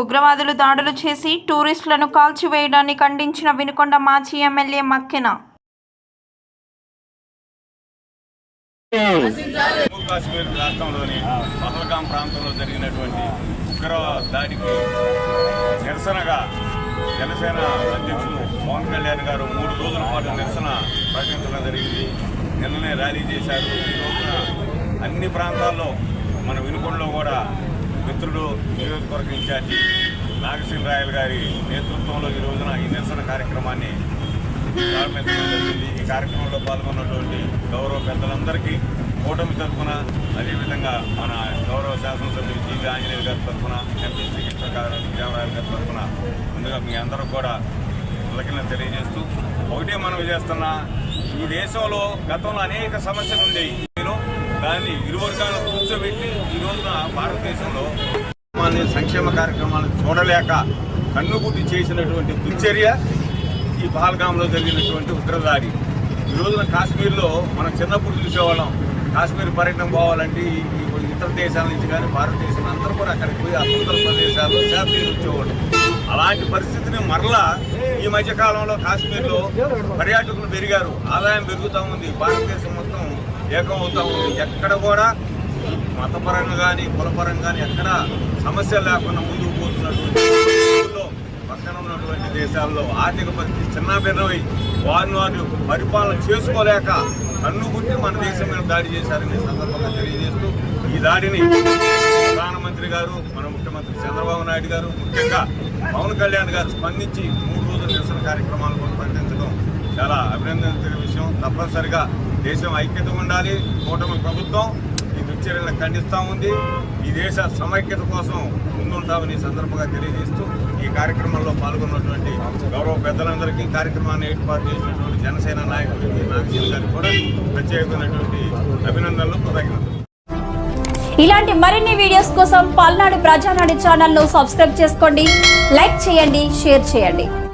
ఉగ్రవాదులు దాడులు చేసి టూరిస్టులను కాల్చివేయడాన్ని ఖండించిన వినుకొండ మాజీ ఎమ్మెల్యే మక్కిన. జమ్మూ కాశ్మీర్ రాష్ట్రంలోని పహల్గాం ప్రాంతంలో జరిగినటువంటి ఉగ్ర దాడికి నిరసనగా జనసేన అధ్యక్షులు పవన్ కళ్యాణ్ గారు మూడు రోజుల పాటు నిరసన ప్రకటించడం జరిగింది. నిన్ననే ర్యాలీ చేశారు. ఈ రోజున అన్ని ప్రాంతాల్లో మన వినుకొండలో కూడా మిత్రుడు నియోజకవర్గ ఇన్ఛార్జి నాగసింహ రాయల్ గారి నేతృత్వంలో ఈ రోజున ఈ నిరసన కార్యక్రమాన్ని ప్రారంభించడం జరిగింది. ఈ కార్యక్రమంలో పాల్గొన్నటువంటి గౌరవ పెద్దలందరికీ కూటమి తరఫున అదేవిధంగా మన గౌరవ శాసనసభ్యులు జీవి ఆంజనేయులు గారి తరఫున ఎంపీ శ్రీకృష్ణ గారు దేవరాయలు గారి తరఫున ముందుగా మీ అందరూ కూడా కృతజ్ఞత తెలియజేస్తూ ఒకటే మనం చేస్తున్న ఈ దేశంలో గతంలో అనేక సమస్యలు ఉండేవి. దాన్ని ఇరు వర్గాలు కూర్చోబెట్టి ఈ రోజున భారతదేశంలో సంక్షేమ కార్యక్రమాలను చూడలేక కన్నుగుడ్డి చేసినటువంటి దుర్చర్య ఈ పహల్గాంలో జరిగినటువంటి ఉగ్రదాడి. ఈ రోజున కాశ్మీర్లో మనం చిన్నప్పుడు చూసేవాళ్ళం. కాశ్మీర్ పర్యటన పోవాలంటే ఈ ఇతర దేశాల నుంచి కానీ భారతదేశం అందరూ కూడా అక్కడికి పోయి ఆ సుందర ప్రదేశాల్లో సేఫ్టీ వచ్చేవాళ్ళు అలాంటి పరిస్థితిని మరలా ఈ మధ్యకాలంలో కాశ్మీర్లో పర్యాటకులు పెరిగారు. ఆదాయం పెరుగుతూ ఉంది. భారతదేశం మొత్తం ఏకం ఉంది ఎక్కడ కూడా మతపరంగా కానీ కులపరంగా కానీ ఎక్కడ సమస్య లేకుండా ముందుకు పోతున్నటువంటి పక్కన ఉన్నటువంటి దేశాల్లో ఆర్థిక పరిస్థితి చిన్నాభిన్నమై వారిని వారు పరిపాలన చేసుకోలేక కన్నుగుట్టి మన దేశం మీద దాడి చేశారని సందర్భంగా తెలియజేస్తూ ఈ దాడిని ప్రధానమంత్రి గారు మన ముఖ్యమంత్రి చంద్రబాబు నాయుడు గారు ముఖ్యంగా పవన్ కళ్యాణ్ గారు స్పందించి మూడు రోజుల నిరసన కార్యక్రమాలు కూడా ప్రకటించడం చాలా అభినందించిన విషయం. తప్పనిసరిగా దేశం ఐక్యత ఉండాలి. కూటమి ప్రభుత్వం ఈ దుర్చర్యలను ఖండిస్తూ ఉంది. ఈ దేశ సమైక్యత కోసం ముందుంటామని ఈ సందర్భంగా తెలియజేస్తూ ఈ కార్యక్రమంలో పాల్గొన్నటువంటి గౌరవ పెద్దలందరికీ కార్యక్రమాన్ని ఏర్పాటు చేసినటువంటి జనసేన నాయకులకి నాగశీల గారికి కూడా ప్రత్యేకమైనటువంటి అభినందనలు కృతజ్ఞతలు. ఇలాంటి మరిన్ని వీడియోస్ కోసం పల్నాడు ప్రజానాడు ఛానల్ను సబ్స్క్రైబ్ చేసుకోండి లైక్ చేయండి షేర్ చేయండి.